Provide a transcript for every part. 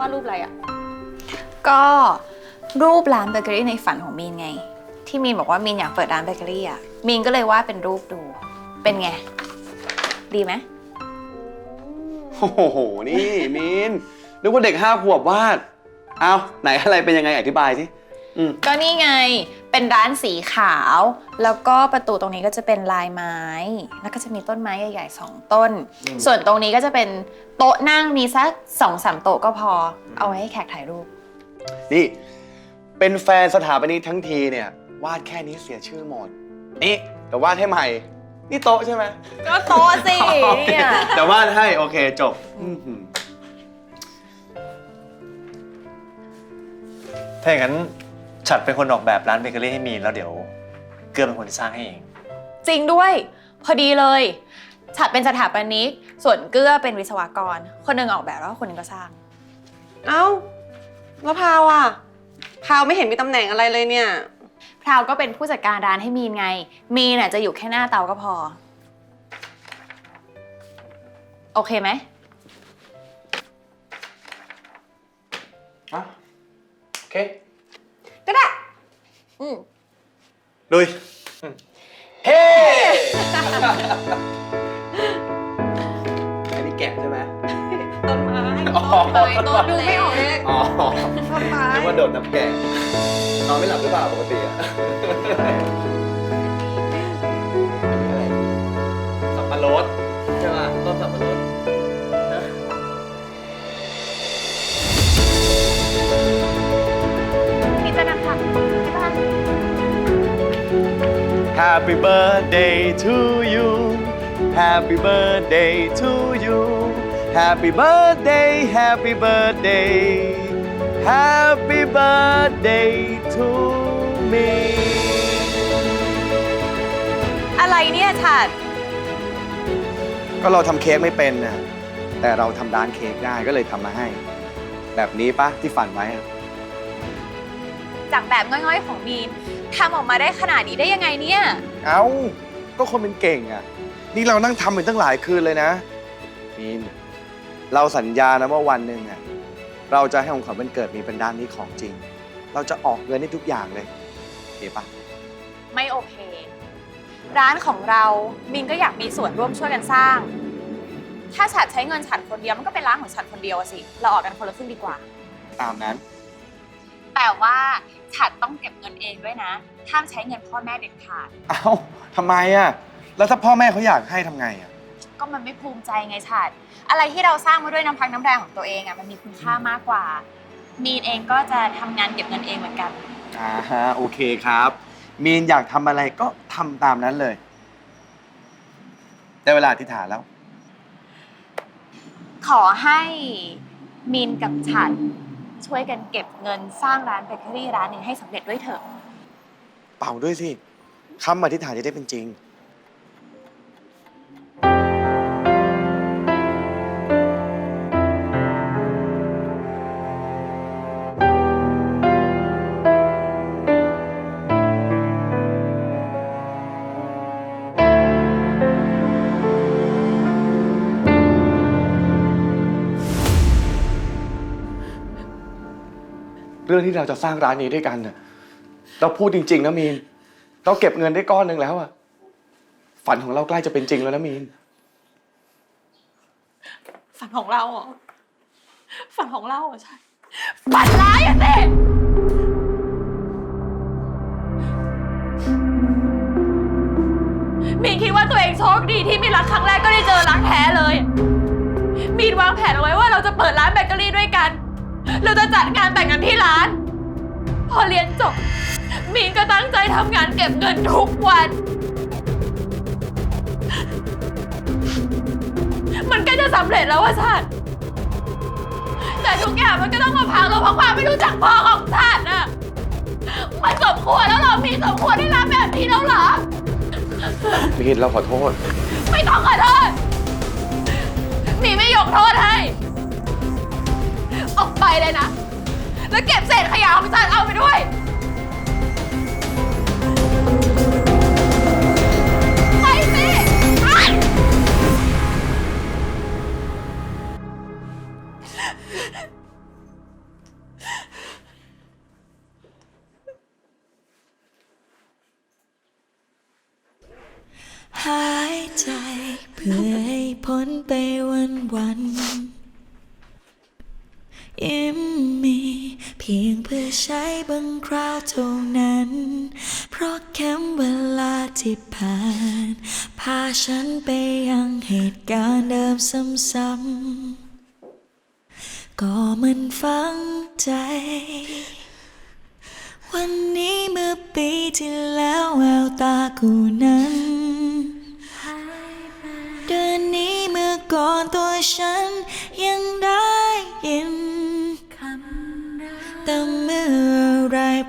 ว่ารูปอะไรอะ ก็รูปร้านเบเกอรี่ในฝันของมีนไง ที่มีนบอกว่ามีนอยากเปิดร้านเบเกอรี่อะมีนก็เลยว่าดเป็นรูปดู เป็นไง ดีไหมโอ้โห นี่มีนนึกว่าเด็กห้าขวบวาด เอาไหนอะไรเป็นยังไงอธิบายสิอืม ก็นี่ไง เป็นร้านสีขาว แล้วก็ประตูตรงนี้ก็จะเป็นลายไม้ แล้วก็จะมีต้นไม้ใหญ่ๆสองต้น อืม ส่วนตรงนี้ก็จะเป็นโต๊ะนั่งมีสักสองสามโต๊ะก็พอ เอาไว้ให้แขกถ่ายรูป นี่ เป็นแฟนสถาปนิกทั้งทีเนี่ย วาดแค่นี้เสียชื่อหมด นี่แต่วาดให้ใหม่ นี่โต๊ะใช่ไหมก็โต๊ะสิโอเคเนี่ยแต่วาดให้โอเคจบอื้อหือถ้าอย่างนั้น ฉัดเป็นคนออกแบบร้านเบเกอรี่ให้มีนแล้วเดี๋ยว เกื้อเป็นคนที่สร้างให้เอง จริงด้วย พอดีเลย ฉัดเป็นสถาปนิก ส่วนเกื้อเป็นวิศวกร คนหนึ่งออกแบบแล้วคนหนึงก็สร้าง เอ้า แล้วพาวอะพาวไม่เห็นมีตำแหน่งอะไรเลยเนี่ย พราวก็เป็นผู้จัดการร้านให้มีนไง มีนน่ะจะอยู่แค่หน้าเตาก็พอ โอเคไหมอะโอเค ก็ได้ อืมลุยเฮ้อันนี้แกะใช่ไหมต้นไม้อ๋อต้นดูไม่ออกเลยอ๋อต้นไม้นึกว่าโดดน้ำแกงนอนไม่หลับหรือเปล่าปกติอะอะไรสับปะรด Happy birthday to you Happy birthday to you Happy birthday Happy birthday Happy birthday to me อะไรเนี่ยฉัดก็เราทำเค้กไม่เป็นนะแต่เราทำร้านเค้กได้ก็เลยทำมาให้ แบบนี้ปะที่ฝันไว้อะ จากแบบง่อยๆของมีน ทำออกมาได้ขนาดนี้ได้ยังไงเนี่ย เอ้า ก็คนเป็นเก่งอะ นี่เรานั่งทำเป็นตั้งหลายคืนเลยนะ มีน เราสัญญานะว่าวันหนึ่งอะ เราจะให้ของขวัญวันเกิดมีเป็นด้านนี้ของจริง เราจะออกเงินให้ทุกอย่างเลยโอเคปะไม่โอเค ร้านของเรามินก็อยากมีส่วนร่วมช่วยกันสร้าง ถ้าฉัดใช้เงินฉัดคนเดียวมันก็เป็นร้านของฉัดคนเดียวอะสิ เราออกกันคนละครึ่งดีกว่า ตามนั้น แต่ว่า ฉัดต้องเก็บเงินเองด้วยนะห้ามใช้เงินพ่อแม่เด็ดขาด เอ้าทำไมอะ แล้วถ้าพ่อแม่เขาอยากให้ทำไงอะ ก็มันไม่ภูมิใจไงฉัดอะไรที่เราสร้างมาด้วยน้ำพักน้ำแรงของตัวเองอะมันมีคุณค่ามากกว่า มีนเองก็จะทำงานเก็บเงินเองเหมือนกัน อ่าฮะโอเคครับ มีนอยากทำอะไรก็ทำตามนั้นเลยได้เวลาอธิษฐานแล้ว ขอให้มีนกับฉัด ช่วยกันเก็บเงินสร้างร้านเบเกอรี่ร้านหนึ่งให้สำเร็จด้วยเถอะ เป่าด้วยสิคำอธิษฐานจะได้เป็นจริง เรื่องที่เราจะสร้างร้านนี้ด้วยกันน่ะเราพูดจริง ๆ นะมีน เราเก็บเงินได้ก้อนหนึ่งแล้วอะฝันของเราใกล้จะเป็นจริงแล้วนะมีน ฝันของเราเหรอฝันของเราเหรอใช่ฝันร้ายอะสิมีนคิดว่าตัวเองโชคดีที่มีรักครั้งแรกก็ได้เจอรักแท้เลย มีนวางแผนเอาไว้ว่าเราจะเปิดร้านเบเกอรี่ด้วยกัน เราจะจัดงานแต่งงานที่ร้าน พอเรียนจบ มีนก็ตั้งใจทำงานเก็บเงินทุกวัน มันก็จะสำเร็จแล้วว่าชาติแต่ทุกอย่างมันก็ต้องมาพังเราเพราะความไม่รู้จักพอของชาติน่ะมันสมควรแล้วเหรอมีสมควรได้รับแบบนี้แล้วเหรอ มีนเราขอโทษ ไม่ต้องขอโทษมีไม่ยกโทษให้ ออกไปเลยนะ แล้วเก็บเศษขยะของจานเอาไปด้วย ไปสิไปหายใจเพื่อให้พ้นไปวันวัน ยิ้มมี เพียงเพื่อใช้บางคราวเท่านั้น เพราะแค่เวลาที่ผ่าน พาฉันไปยังเหตุการณ์เดิมซ้ำๆก็มันฝังใจ วันนี้เมื่อปีที่แล้วแววตากูนั้น เดือนนี้เมื่อก่อนตัวฉันยังได้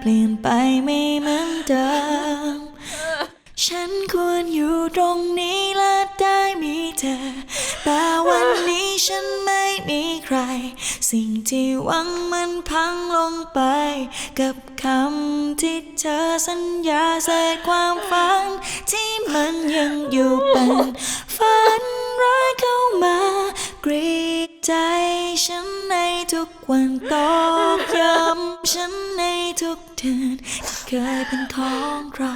เปลี่ยนไปไม่เหมือนเดิม ฉันควรอยู่ตรงนี้และได้มีเธอ แต่วันนี้ฉันไม่มีใคร สิ่งที่หวังมันพังลงไป กับคำที่เธอสัญญาเศษความฝัน ที่มันยังอยู่เป็นฝันร้ายเข้ามากรีดใจฉันในทุกวันตอก ฉันในทุกเดือนที่เคยเป็นของเรา